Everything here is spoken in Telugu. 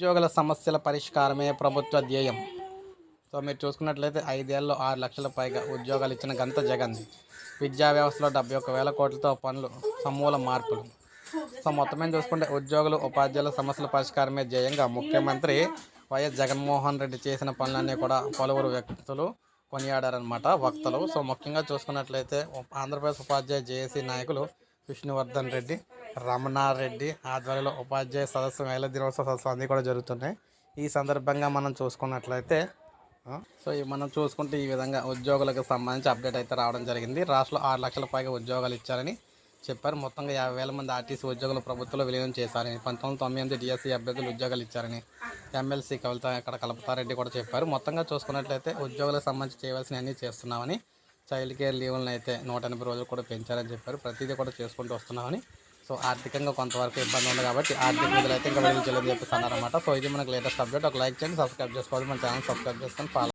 ఉద్యోగుల సమస్యల పరిష్కారమే ప్రభుత్వ ధ్యేయం. సో మీరు చూసుకున్నట్లయితే ఐదేళ్ళలో ఆరు లక్షల పైగా ఉద్యోగాలు ఇచ్చిన గంత జగన్. విద్యా వ్యవస్థలో డెబ్బై ఒక్క వేల కోట్లతో పనులు సమూల మార్పులు. సో మొత్తమేం చూసుకుంటే ఉద్యోగులు ఉపాధ్యాయుల సమస్యల పరిష్కారమే ధ్యేయంగా ముఖ్యమంత్రి వైఎస్ జగన్మోహన్ రెడ్డి చేసిన పనులన్నీ కూడా పలువురు వ్యక్తులు కొనియాడారనమాట వక్తలు. సో ముఖ్యంగా చూసుకున్నట్లయితే ఆంధ్రప్రదేశ్ ఉపాధ్యాయ జేఏసీ నాయకులు విష్ణువర్ధన్ రెడ్డి రమణారెడ్డి ఆధ్వర్యంలో ఉపాధ్యాయ సదస్సు మహిళా దినోత్సవ సదస్సు అన్నీ కూడా జరుగుతున్నాయి. ఈ సందర్భంగా మనం చూసుకున్నట్లయితే సో మనం చూసుకుంటే ఈ విధంగా ఉద్యోగులకు సంబంధించి అప్డేట్ అయితే రావడం జరిగింది. రాష్ట్రంలో ఆరు లక్షల పైగా ఉద్యోగాలు ఇచ్చారని చెప్పారు. మొత్తంగా యాభై వేల మంది ఆర్టీసీ ఉద్యోగులు ప్రభుత్వంలో విలీనం చేశారని పంతొమ్మిది తొంభై ఎనిమిది డిఎస్సీ అభ్యర్థులు ఉద్యోగాలు ఇచ్చారని ఎమ్మెల్సీ కవిత ఇక్కడ కలపతారెడ్డి కూడా చెప్పారు. మొత్తంగా చూసుకున్నట్లయితే ఉద్యోగులకు సంబంధించి చేయవలసిన అన్నీ చేస్తున్నామని చైల్డ్ కేర్ లీవ్లను అయితే నూట ఎనభై రోజులు కూడా పెంచారని చెప్పారు. ప్రతిదీ కూడా చేసుకుంటూ వస్తున్నామని సో ఆర్థికంగా కొంతవరకు ఇబ్బంది ఉంది కాబట్టి ఆర్థిక నిధులు అయితే ఇంకా విడుదల చేయాలని చెప్పేసి అన్నారన్నమాట. సో ఇది మనకు లేటెస్ట్ అప్డేట్ ఒక లైక్ చేయండి సబ్స్క్రైబ్ చేసుకోవాలి. మన ఛానల్ సబ్స్క్రైబ్ చేసుకొని ఫాలో